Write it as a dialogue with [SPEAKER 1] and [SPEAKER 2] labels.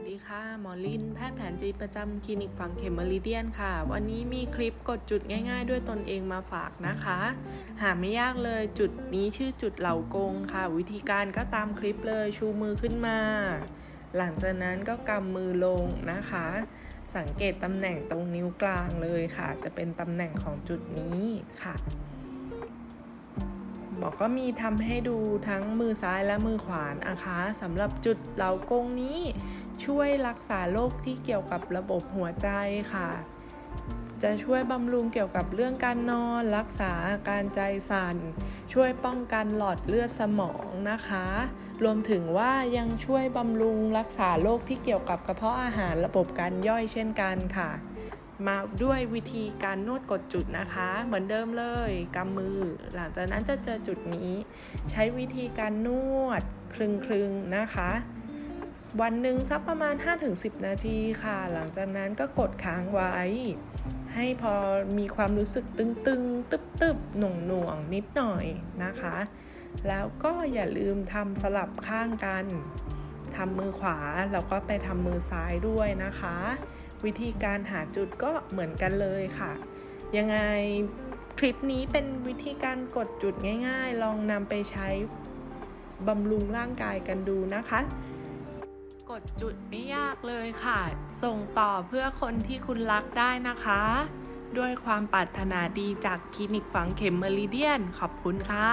[SPEAKER 1] วัสดีค่ะ หมอลิน แพทย์แผนจีนประจำคลินิกฝังเข็มเมริเดียนค่ะ วันนี้มีคลิปกดจุดง่าย ๆ ด้วยตนเองมาฝากนะคะ หาไม่ยากเลยจุดนี้ชื่อจุดเหล่ากงค่ะ วิธีการก็ตามคลิปเลยชูมือขึ้นมา หลังจากนั้นก็กำมือลงนะคะ สังเกตตำแหน่งตรงนิ้วกลางเลยค่ะ จะเป็นตำแหน่งของจุดนี้ค่ะ บอกก็มีทำให้ดูทั้งมือซ้ายและมือขวานะคะสำหรับจุดเหลากงนี้ช่วยรักษาโรคที่เกี่ยวกับระบบหัวใจค่ะ จะช่วยบำรุงเกี่ยวกับเรื่องการนอน รักษาอาการใจสั่น ช่วยป้องกันหลอดเลือดสมองนะคะ รวมถึงว่ายังช่วยบำรุงรักษาโรคที่เกี่ยวกับกระเพาะอาหารระบบการย่อยเช่นกันค่ะ มาด้วยวิธีการนวดกดจุดนะคะ เหมือนเดิมเลยกำมือ หลังจากนั้นจะเจอจุดนี้ ใช้วิธีการนวดคลึงๆนะคะ วันหนึ่งสักประมาณ 5-10 นาทีค่ะ หลังจากนั้นก็กดค้างไว้ ให้พอมีความรู้สึกตึงๆ ตึบๆ หน่วงๆนิดหน่อยนะคะ แล้วก็อย่าลืมทำสลับข้างกันทำมือขวาแล้วก็ไปทำมือซ้ายด้วยนะคะ วิธีการหาจุดก็เหมือนกันเลยค่ะ ยังไงคลิปนี้เป็นวิธีการกดจุดง่าย ๆ ลองนำไปใช้บำรุงร่างกายกันดูนะคะ กดจุดไม่ยากเลยค่ะ ส่งต่อเพื่อคนที่คุณรักได้นะคะ ด้วยความปรารถนาดีจากคลินิกฝังเข็มเมริเดียน ขอบคุณค่ะ